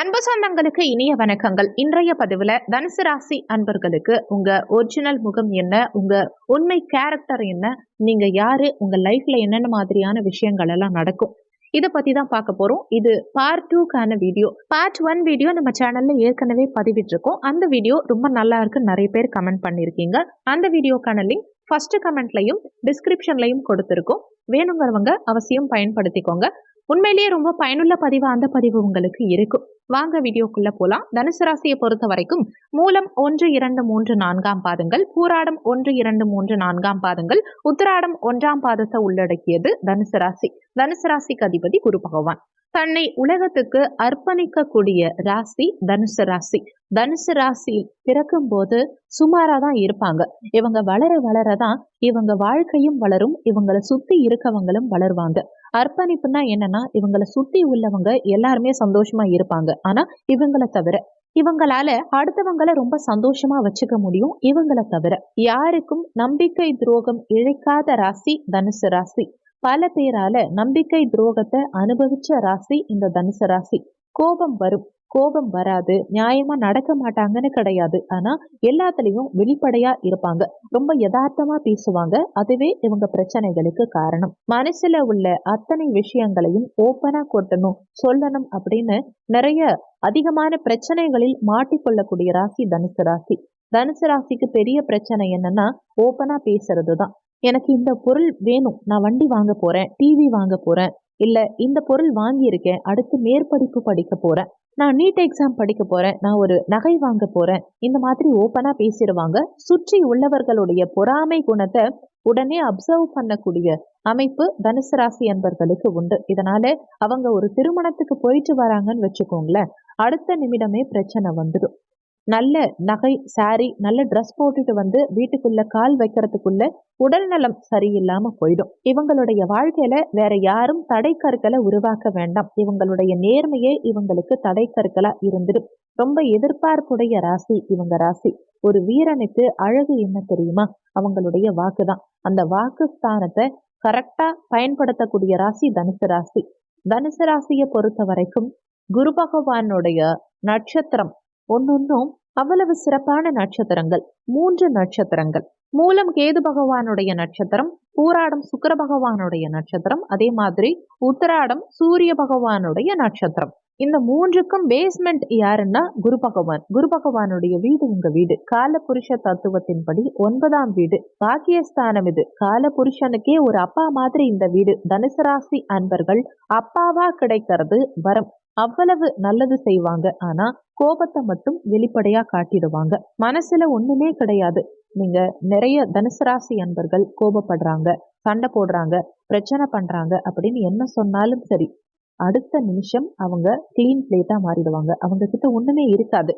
அன்பு சொந்தங்களுக்கு இனிய வணக்கங்கள். இன்றைய பதிவில் தனுசு ராசி அன்பர்களுக்கு உங்க ஒரிஜினல் முகம் என்ன? உங்க உண்மை கேரக்டர் என்ன? நீங்க யாரு? உங்க லைஃப்ல என்னென்ன மாதிரியான விஷயங்கள் எல்லாம் நடக்கும்? இதை பத்தி தான் பார்க்க போறோம். இது பார்ட் டூக்கான வீடியோ பார்ட் ஒன் வீடியோ நம்ம சேனல்ல ஏற்கனவே பதிவிட்டிருக்கோம். அந்த வீடியோ ரொம்ப நல்லா இருக்கு நிறைய பேர் கமெண்ட் பண்ணியிருக்கீங்க. அந்த வீடியோக்கான லிங்க் ஃபர்ஸ்ட் கமெண்ட்லையும் டிஸ்கிரிப்ஷன்லையும் கொடுத்துருக்கோம். வேணுங்கிறவங்க அவசியம் பயன்படுத்திக்கோங்க. உண்மையிலேயே ரொம்ப பயனுள்ள பதிவு அந்த பதிவு உங்களுக்கு இருக்கும். வாங்க வீடியோக்குள்ள போலாம். தனுசு ராசியை பொறுத்த வரைக்கும் மூலம் ஒன்று இரண்டு மூன்று நான்காம் பாதங்கள் பூராடம் ஒன்று இரண்டு மூன்று நான்காம் பாதங்கள் உத்திராடம் ஒன்றாம் பாதத்தை உள்ளடக்கியது தனுசு ராசி. தனுசு ராசிக்கு அதிபதி குரு பகவான். தன்னை உலகத்துக்கு அர்ப்பணிக்கக்கூடிய ராசி தனுசு ராசி. தனுசு ராசி பிறக்கும் போது சுமாரா தான் இருப்பாங்க. இவங்க வளர வளரதான் இவங்க வாழ்க்கையும் வளரும் இவங்களை சுத்தி இருக்கவங்களும் வளருவாங்க. அர்ப்பணிப்புனா என்னன்னா இவங்களை சுத்தி உள்ளவங்க எல்லாருமே சந்தோஷமா இருப்பாங்க. ஆனா இவங்களை தவிர இவங்களால அடுத்தவங்களை ரொம்ப சந்தோஷமா வச்சுக்க முடியும் இவங்களை தவிர. யாருக்கும் நம்பிக்கை துரோகம் இழைக்காத ராசி தனுசு ராசி. பல பேரால நம்பிக்கை துரோகத்தை அனுபவிச்ச ராசி இந்த தனுசு ராசி. கோபம் வரும். கோபம் வராது. நியாயமா நடக்க மாட்டாங்கன்னு கிடையாது. ஆனா எல்லாத்துலயும் வெளிப்படையா இருப்பாங்க. ரொம்ப யதார்த்தமா பேசுவாங்க. அதுவே இவங்க பிரச்சனைகளுக்கு காரணம். மனசுல உள்ள அத்தனை விஷயங்களையும் ஓப்பனா கொட்டணும் சொல்லணும் அப்படின்னு நிறைய அதிகமான பிரச்சனைகளில் மாட்டிக்கொள்ளக்கூடிய ராசி தனுசு ராசி. தனுசு ராசிக்கு பெரிய பிரச்சனை என்னன்னா ஓப்பனா பேசுறது தான் எனக்கு இந்த பொருள் வேணும். நான் வண்டி வாங்க போறேன் டிவி வாங்க போறேன் இல்ல இந்த பொருள் வாங்கியிருக்கேன் அடுத்து மேற்படிப்பு படிக்க போறேன். நான் நீட் எக்ஸாம் படிக்க போறேன் நான் ஒரு நகை வாங்க போறேன். இந்த மாதிரி ஓப்பனா பேசிடுவாங்க. சுற்றி உள்ளவர்களுடைய பொறாமை குணத்தை உடனே அப்சர்வ் பண்ணக்கூடிய அமைப்பு தனுசு ராசி அன்பர்களுக்கு உண்டு. இதனால அவங்க ஒரு திருமணத்துக்கு போயிட்டு வராங்கன்னு வச்சுக்கோங்களேன். அடுத்த நிமிடமே பிரச்சனை வந்துடும். நல்ல நகை சாரி நல்ல ட்ரெஸ் போட்டுட்டு வந்து வீட்டுக்குள்ள கால் வைக்கிறதுக்குள்ள உடல் நலம் சரியில்லாம போயிடும். இவங்களுடைய வாழ்க்கையில வேற யாரும் தடை கற்களை உருவாக்க வேண்டாம். இவங்களுடைய நேர்மையே இவங்களுக்கு தடை கற்களா இருந்துடும். ரொம்ப எதிர்பார்ப்புடைய ராசி இவங்க ராசி. ஒரு வீரனுக்கு அழகு என்ன தெரியுமா? அவங்களுடைய வாக்கு தான் அந்த வாக்கு ஸ்தானத்தை கரெக்டா பயன்படுத்தக்கூடிய ராசி தனுசு ராசி. தனுசு ராசியை பொறுத்த வரைக்கும் குரு பகவானுடைய நட்சத்திரம் ஒன்னொன்னும் அவ்வளவு சிறப்பான நட்சத்திரங்கள். மூன்று நட்சத்திரங்கள். மூலம் கேது பகவானுடைய நட்சத்திரம் பூராடம் சுக்கர பகவானுடைய நட்சத்திரம் அதே மாதிரி உத்தராடம் சூரிய பகவானுடைய நட்சத்திரம். இந்த மூன்றுக்கும் பேஸ்மெண்ட் யாருன்னா குரு பகவான். குரு பகவானுடைய வீடு உங்க வீடு. கால புருஷ தத்துவத்தின்படி ஒன்பதாம் வீடு. பாக்கியஸ்தானம் இது. கால புருஷனுக்கே ஒரு அப்பா மாதிரி இந்த வீடு. தனுசு ராசி அன்பர்கள் அப்பாவா கிடைக்கிறது வரம். அவ்வளவு நல்லது செய்வாங்க. ஆனா கோபத்தை மட்டும் வெளிப்படையா காட்டிடுவாங்க. மனசுல ஒண்ணுமே கிடையாது. நீங்க நிறைய தனுசு ராசி அன்பர்கள் கோபப்படுறாங்க சண்டை போடுறாங்க பிரச்சனை பண்றாங்க அப்படின்னு என்ன சொன்னாலும் சரி அடுத்த நிமிஷம் அவங்க கிளீன் பிளேட்டா மாறிடுவாங்க. அவங்க கிட்ட ஒண்ணுமே இருக்காது.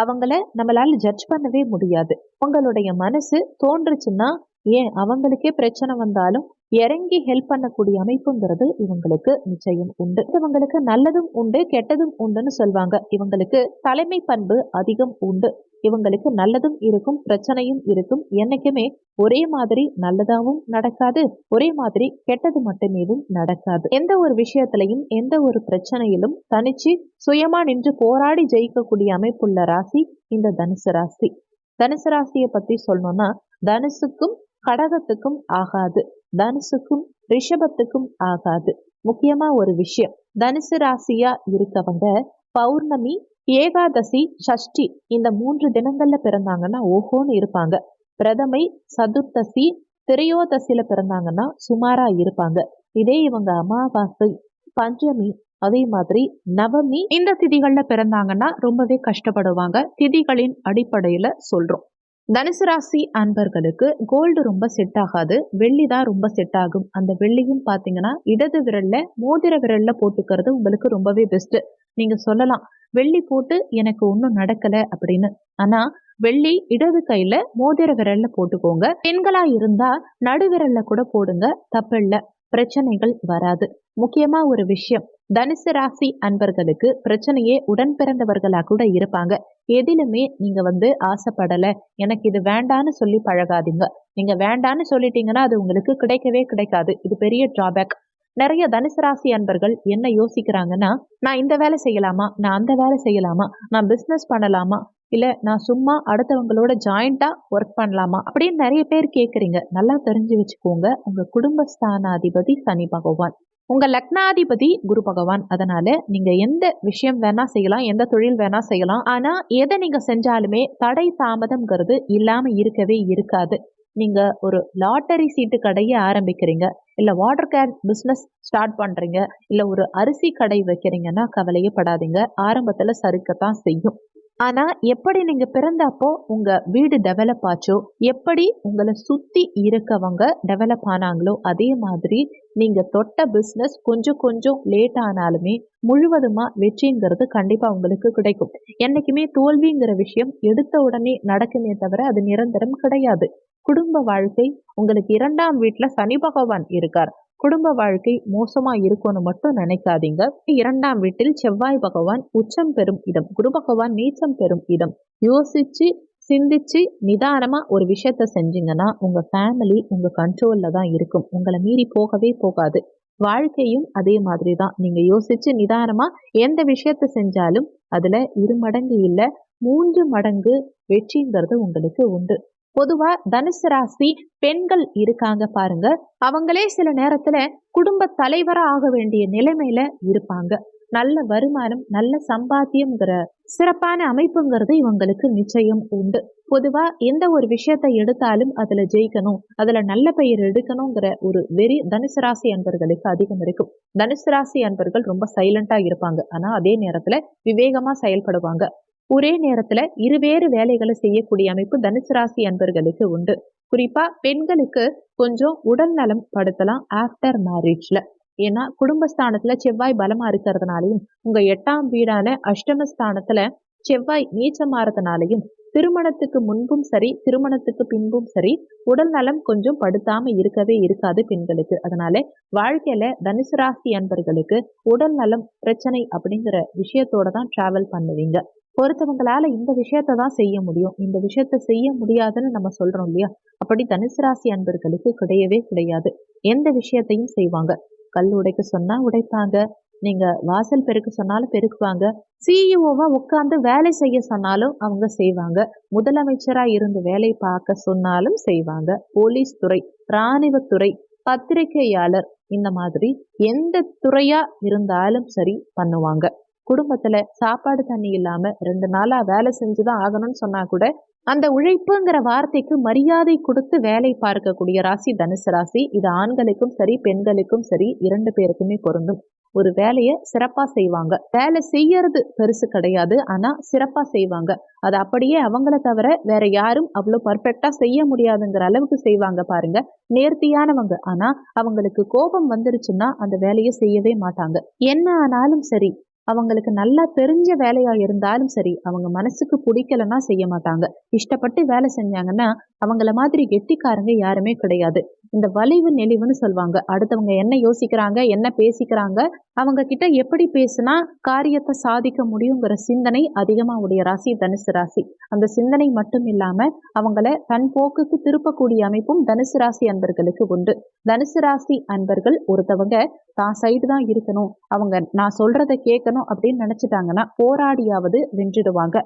அவங்கள நம்மளால ஜட்ஜ் பண்ணவே முடியாது. உங்களுடைய மனசு தோன்றுச்சுன்னா ஏன் அவங்களுக்கே பிரச்சனை வந்தாலும் இறங்கி ஹெல்ப் பண்ணக்கூடிய அமைப்புங்கிறது இவங்களுக்கு நிச்சயம் உண்டு. இவங்களுக்கு நல்லதும் உண்டு கெட்டதும் உண்டுன்னு சொல்லுவாங்க இவங்களுக்கு தலைமை பண்பு அதிகம் உண்டு. இவங்களுக்கு நல்லதும் இருக்கும் பிரச்சனையும் இருக்கும். என்னைக்குமே ஒரே மாதிரி நல்லதாகவும் நடக்காது ஒரே மாதிரி கெட்டது மட்டுமேவும் நடக்காது. எந்த ஒரு விஷயத்திலையும் எந்த ஒரு பிரச்சனையிலும் தனிச்சு சுயமா நின்று போராடி ஜெயிக்கக்கூடிய அமைப்புள்ள ராசி இந்த தனுசு ராசி. தனுசு ராசியை பத்தி சொல்லணும்னா தனுசுக்கும் கடகத்துக்கும் ஆகாது. தனுசுக்கும் ரிஷபத்துக்கும் ஆகாது. முக்கியமா ஒரு விஷயம். தனுசு ராசியா இருக்கவங்க பௌர்ணமி ஏகாதசி சஷ்டி இந்த மூன்று தினங்கள்ல பிறந்தாங்கன்னா ஓஹோன்னு இருப்பாங்க. பிரதமை சதுர்த்தசி திரையோதசியில பிறந்தாங்கன்னா சுமாரா இருப்பாங்க. இதே இவங்க அமாவாசை பஞ்சமி அதே மாதிரி நவமி இந்த திதிகள்ல பிறந்தாங்கன்னா ரொம்பவே கஷ்டப்படுவாங்க. திதிகளின் அடிப்படையில சொல்றோம். தனுசு ராசி அன்பர்களுக்கு கோல்டு ரொம்ப செட் ஆகாது வெள்ளி தான் ரொம்ப செட் ஆகும். அந்த வெள்ளியும் பார்த்தீங்கன்னா இடது விரல்ல மோதிர விரல்ல போட்டுக்கிறது உங்களுக்கு ரொம்பவே பெஸ்ட் நீங்க சொல்லலாம் வெள்ளி போட்டு எனக்கு ஒன்றும் நடக்கல அப்படின்னு. ஆனா வெள்ளி இடது கையில மோதிர விரல்ல போட்டுக்கோங்க. பெண்களா இருந்தா நடுவிரல்ல கூட போடுங்க தப்பில்ல பிரச்சனைகள் வராது. முக்கியமா ஒரு விஷயம். தனுசு ராசி அன்பர்களுக்கு பிரச்சனையே உடன் பிறந்தவர்களா கூட இருப்பாங்க. எதிலுமே நீங்க வந்து ஆசைப்படல. எனக்கு இது வேண்டான்னு சொல்லி பழகாதீங்க. நீங்க வேண்டான்னு சொல்லிட்டீங்கன்னா அது உங்களுக்கு கிடைக்கவே கிடைக்காது. இது பெரிய டிராபேக் நிறைய தனுசு ராசி அன்பர்கள் என்ன யோசிக்கிறாங்கன்னா நான் இந்த வேலை செய்யலாமா? நான் அந்த வேலை செய்யலாமா? நான் பிஸ்னஸ் பண்ணலாமா? இல்லை நான் சும்மா அடுத்தவங்களோட ஜாயிண்ட்டாக ஒர்க் பண்ணலாமா? அப்படின்னு நிறைய பேர் கேட்குறீங்க நல்லா தெரிஞ்சு வச்சுக்கோங்க. உங்கள் குடும்பஸ்தானாதிபதி சனி பகவான். உங்கள் லக்னாதிபதி குரு பகவான். அதனால் நீங்கள் எந்த விஷயம் வேணால் செய்யலாம் எந்த தொழில் வேணால் செய்யலாம். ஆனால் எதை நீங்கள் செஞ்சாலுமே தடை தாமதம்ங்கிறது இல்லாமல் இருக்கவே இருக்காது. நீங்கள் ஒரு லாட்டரி சீட்டு கடையை ஆரம்பிக்கிறீங்க இல்லை வாட்டர் கேன் பிஸ்னஸ் ஸ்டார்ட் பண்ணுறீங்க இல்லை ஒரு அரிசி கடை வைக்கிறீங்கன்னா கவலையே படாதீங்க ஆரம்பத்தில் சறுக்கத்தான் செய்யும். ஆனால் எப்படி நீங்கள் பிறந்தப்போ உங்கள் வீடு டெவலப் ஆச்சோ எப்படி உங்களை சுற்றி இருக்கவங்க டெவலப் ஆனாங்களோ அதே மாதிரி நீங்கள் தொட்ட பிஸ்னஸ் கொஞ்சம் கொஞ்சம் லேட் ஆனாலுமே முழுவதுமாக வெற்றிங்கிறது கண்டிப்பாக உங்களுக்கு கிடைக்கும். என்றைக்குமே தோல்விங்கிற விஷயம் எடுத்த உடனே நடக்குமே தவிர அது நிரந்தரம் கிடையாது. குடும்ப வாழ்க்கை உங்களுக்கு இரண்டாம் வீட்டில் சனி பகவான் இருக்கார். குடும்ப வாழ்க்கை மோசமா இருக்கும்னு மட்டும் நினைக்காதீங்க. இரண்டாம் வீட்டில் செவ்வாய் பகவான் உச்சம் பெறும் இடம் குரு பகவான் நீச்சம் பெறும் இடம். யோசிச்சு சிந்திச்சு நிதானமா ஒரு விஷயத்த செஞ்சீங்கன்னா உங்க ஃபேமிலி உங்க கண்ட்ரோல்ல தான் இருக்கும். உங்களை மீறி போகவே போகாது. வாழ்க்கையும் அதே மாதிரி தான். நீங்க யோசிச்சு நிதானமா எந்த விஷயத்த செஞ்சாலும் அதுல இரு மடங்கு இல்லை மூன்று மடங்கு வெற்றிங்கிறது உங்களுக்கு உண்டு. பொதுவா தனுசு ராசி பெண்கள் இருக்காங்க பாருங்க. அவங்களே சில நேரத்துல குடும்ப தலைவரா ஆக வேண்டிய நிலைமையில இருப்பாங்க. நல்ல வருமானம் நல்ல சம்பாத்தியம்ங்கிற சிறப்பான அமைப்புங்கிறது இவங்களுக்கு நிச்சயம் உண்டு. பொதுவா எந்த ஒரு விஷயத்தை எடுத்தாலும் அதுல ஜெயிக்கணும் அதுல நல்ல பெயர் எடுக்கணுங்கிற ஒரு வெறி தனுசு ராசி அன்பர்களுக்கு அதிகம் இருக்கும். தனுசு ராசி அன்பர்கள் ரொம்ப சைலண்டா இருப்பாங்க. ஆனா அதே நேரத்துல விவேகமா செயல்படுவாங்க. ஒரே நேரத்துல இருவேறு வேலைகளை செய்யக்கூடிய அமைப்பு தனுசு ராசி அன்பர்களுக்கு உண்டு. குறிப்பா பெண்களுக்கு கொஞ்சம் உடல் நலம் படுத்தலாம் ஆஃப்டர் மேரேஜ்ல ஏன்னா குடும்பஸ்தானத்துல செவ்வாய் பலமா இருக்கிறதுனாலையும் உங்க எட்டாம் வீடான அஷ்டமஸ்தானத்துல செவ்வாய் நீச்சமாறதுனாலையும் திருமணத்துக்கு முன்பும் சரி திருமணத்துக்கு பின்பும் சரி உடல் நலம் கொஞ்சம் படுத்தாம இருக்கவே இருக்காது பெண்களுக்கு. அதனால வாழ்க்கையில தனுசு ராசி அன்பர்களுக்கு உடல் நலம் பிரச்சனை அப்படிங்கிற விஷயத்தோட தான் டிராவல் பண்ணுவீங்க. ஒருத்தவங்களால இந்த விஷயத்த தான் செய்ய முடியும். இந்த விஷயத்த செய்ய முடியாதுன்னு நம்ம சொல்றோம் இல்லையா? அப்படி தனுசு ராசி அன்பர்களுக்கு கிடையவே கிடையாது. எந்த விஷயத்தையும் செய்வாங்க. கல் உடைக்க சொன்னா உடைப்பாங்க. நீங்க வாசல் பெருக்க சொன்னாலும் பெருக்குவாங்க. சிஇஓவா உட்காந்து வேலை செய்ய சொன்னாலும் அவங்க செய்வாங்க. முதலமைச்சரா இருந்து வேலை பார்க்க சொன்னாலும் செய்வாங்க. போலீஸ் துறை இராணுவத்துறை பத்திரிகையாளர் இந்த மாதிரி எந்த துறையா இருந்தாலும் சரி பண்ணுவாங்க. குடும்பத்துல சாப்பாடு தண்ணி இல்லாம ரெண்டு நாளா வேலை செஞ்சுதான் ஆகணும்னு சொன்னா கூட அந்த உழைப்புங்கிற வார்த்தைக்கு மரியாதை கொடுத்து வேலை பார்க்கக்கூடிய ராசி தனுசு ராசி. இது ஆண்களுக்கும் சரி பெண்களுக்கும் சரி இரண்டு பேருக்குமே பொருந்தும். ஒரு வேலையை சிறப்பாக செய்வாங்க. வேலை செய்யறது பெருசு கிடையாது ஆனால் சிறப்பாக செய்வாங்க. அது அப்படியே அவங்கள தவிர வேற யாரும் அவ்வளோ பர்ஃபெக்டாக செய்ய முடியாதுங்கிற அளவுக்கு செய்வாங்க பாருங்க. நேர்த்தியானவங்க. ஆனால் அவங்களுக்கு கோபம் வந்துருச்சுன்னா அந்த வேலையை செய்யவே மாட்டாங்க. என்ன ஆனாலும் சரி அவங்களுக்கு நல்லா தெரிஞ்ச வேலையா இருந்தாலும் சரி அவங்க மனசுக்கு பிடிக்கலன்னா செய்ய மாட்டாங்க. இஷ்டப்பட்டு வேலை செஞ்சாங்கன்னா அவங்கள மாதிரி கெட்டிக்காரங்க யாருமே கிடையாது. இந்த வலிவு நெளிவுன்னு சொல்லுவாங்க அடுத்தவங்க என்ன யோசிக்கிறாங்க என்ன பேசிக்கிறாங்க அவங்க கிட்ட எப்படி பேசுனா காரியத்தை சாதிக்க முடியுங்கிற சிந்தனை அதிகமாக உடைய ராசி தனுசு ராசி. அந்த சிந்தனை மட்டும் இல்லாமல் அவங்கள தன் போக்குக்கு திருப்பக்கூடிய அமைப்பும் தனுசு ராசி அன்பர்களுக்கு உண்டு. தனுசு ராசி அன்பர்கள் ஒருத்தவங்க தான் சைடு தான் இருக்கணும். அவங்க நான் சொல்றதை கேட்கணும் அப்படின்னு நினைச்சிட்டாங்கன்னா போராடியாவது வென்றிடுவாங்க.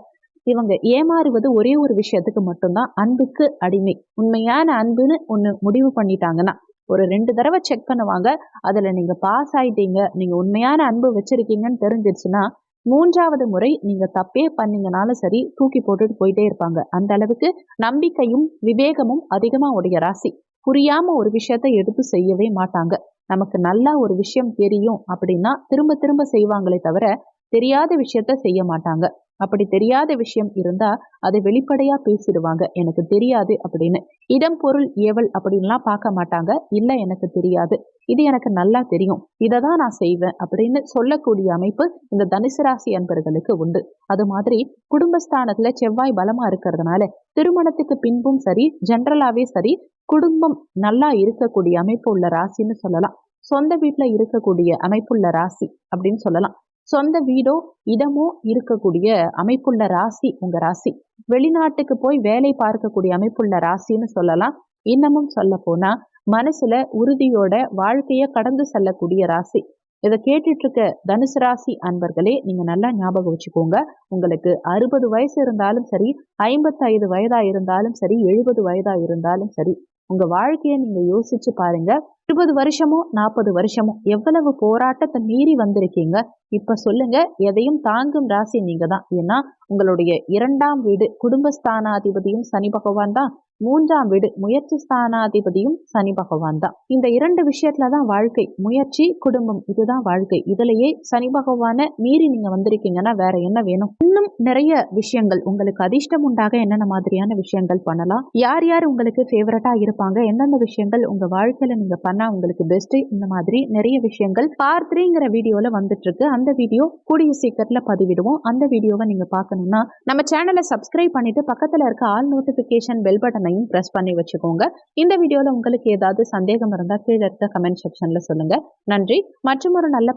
இவங்க ஏமாறுவது ஒரே ஒரு விஷயத்துக்கு மட்டும்தான் அன்புக்கு அடிமை. உண்மையான அன்புன்னு ஒன்று முடிவு பண்ணிட்டாங்கன்னா ஒரு ரெண்டு தடவை செக் பண்ணுவாங்க. அதில் நீங்கள் பாஸ் ஆயிட்டீங்க. நீங்கள் உண்மையான அன்பு வச்சுருக்கீங்கன்னு தெரிஞ்சிருச்சுன்னா மூன்றாவது முறை நீங்கள் தப்பே பண்ணீங்கனாலும் சரி தூக்கி போட்டுட்டு போயிட்டே இருப்பாங்க. அந்த அளவுக்கு நம்பிக்கையும் விவேகமும் அதிகமாக உடைய ராசி. புரியாமல் ஒரு விஷயத்த எடுத்து செய்யவே மாட்டாங்க. நமக்கு நல்லா ஒரு விஷயம் தெரியும் அப்படின்னா திரும்ப திரும்ப செய்வாங்களே தவிர தெரியாத விஷயத்த செய்ய மாட்டாங்க. அப்படி தெரியாத விஷயம் இருந்தா அதை வெளிப்படையா பேசிடுவாங்க. எனக்கு தெரியாது அப்படின்னு. இடம் பொருள் ஏவல் அப்படின்லாம் பார்க்க மாட்டாங்க. இல்ல எனக்கு தெரியாது. இது எனக்கு நல்லா தெரியும். இதை தான் நான் செய்வேன் அப்படின்னு சொல்லக்கூடிய அமைப்பு இந்த தனுசு ராசி அன்பர்களுக்கு உண்டு. அது மாதிரி குடும்பஸ்தானத்துல செவ்வாய் பலமா இருக்கிறதுனால திருமணத்துக்கு பின்பும் சரி ஜென்ரலாவே சரி குடும்பம் நல்லா இருக்கக்கூடிய அமைப்பு உள்ள ராசின்னு சொல்லலாம். சொந்த வீட்டில் இருக்கக்கூடிய அமைப்புள்ள ராசி அப்படின்னு சொல்லலாம். சொந்த வீடோ இடமோ இருக்கக்கூடிய அமைப்புள்ள ராசி உங்க ராசி. வெளிநாட்டுக்கு போய் வேலை பார்க்கக்கூடிய அமைப்புள்ள ராசின்னு சொல்லலாம். இன்னமும் சொல்ல போனா மனசுல உறுதியோட வாழ்க்கைய கடந்து செல்லக்கூடிய ராசி. இதை கேட்டுட்டு இருக்க தனுசு ராசி அன்பர்களே நீங்க நல்லா ஞாபகம் வச்சுக்கோங்க. உங்களுக்கு அறுபது வயசு இருந்தாலும் சரி ஐம்பத்தைந்து வயதா இருந்தாலும் சரி எழுபது வயதா இருந்தாலும் சரி உங்க வாழ்க்கையை நீங்க யோசிச்சு பாருங்க. இருபது வருஷமோ நாற்பது வருஷமோ எவ்வளவு போராட்டத்தை மீறி வந்திருக்கீங்க? இப்ப சொல்லுங்க எதையும் தாங்கும் ராசி நீங்க தான் ஏன்னா உங்களுடைய இரண்டாம் வீடு குடும்பஸ்தானாதிபதியும் சனி பகவான் தான். மூன்றாம் வீடு முயற்சி ஸ்தானாதிபதியும் சனி பகவான் தான். இந்த இரண்டு விஷயத்துல தான் வாழ்க்கை முயற்சி குடும்பம் இதுதான் வாழ்க்கை. இதுலயே சனி பகவான மீறி நீங்க வந்திருக்கீங்கன்னா வேற என்ன வேணும்? இன்னும் நிறைய விஷயங்கள் உங்களுக்கு அதிர்ஷ்டம் உண்டாக என்னென்ன மாதிரியான விஷயங்கள் பண்ணலாம்? யார் யார் உங்களுக்கு ஃபேவரட்டா இருப்பாங்க? எந்தெந்த விஷயங்கள் உங்க வாழ்க்கையில நீங்க பண்ணா உங்களுக்கு பெஸ்ட் இந்த மாதிரி நிறைய விஷயங்கள் பார்ட் த்ரீங்கிற வீடியோல வந்துட்டு இருக்கு அந்த வீடியோ கூடிய சீக்கிரத்துல பதிவிடுவோம். அந்த வீடியோவை நீங்க பார்க்கணும்னா நம்ம சேனலை சப்ஸ்கிரைப் பண்ணிட்டு பக்கத்துல இருக்க ஆல் நோட்டிபிகேஷன் பெல் பட்டனையும் பிரஸ் பண்ணி வச்சுக்கோங்க. இந்த வீடியோவில் உங்களுக்கு ஏதாவது சந்தேகம் இருந்தால் கீழே இருக்க கமெண்ட் செக்ஷனில் சொல்லுங்க. நன்றி. மற்றும் ஒரு நல்ல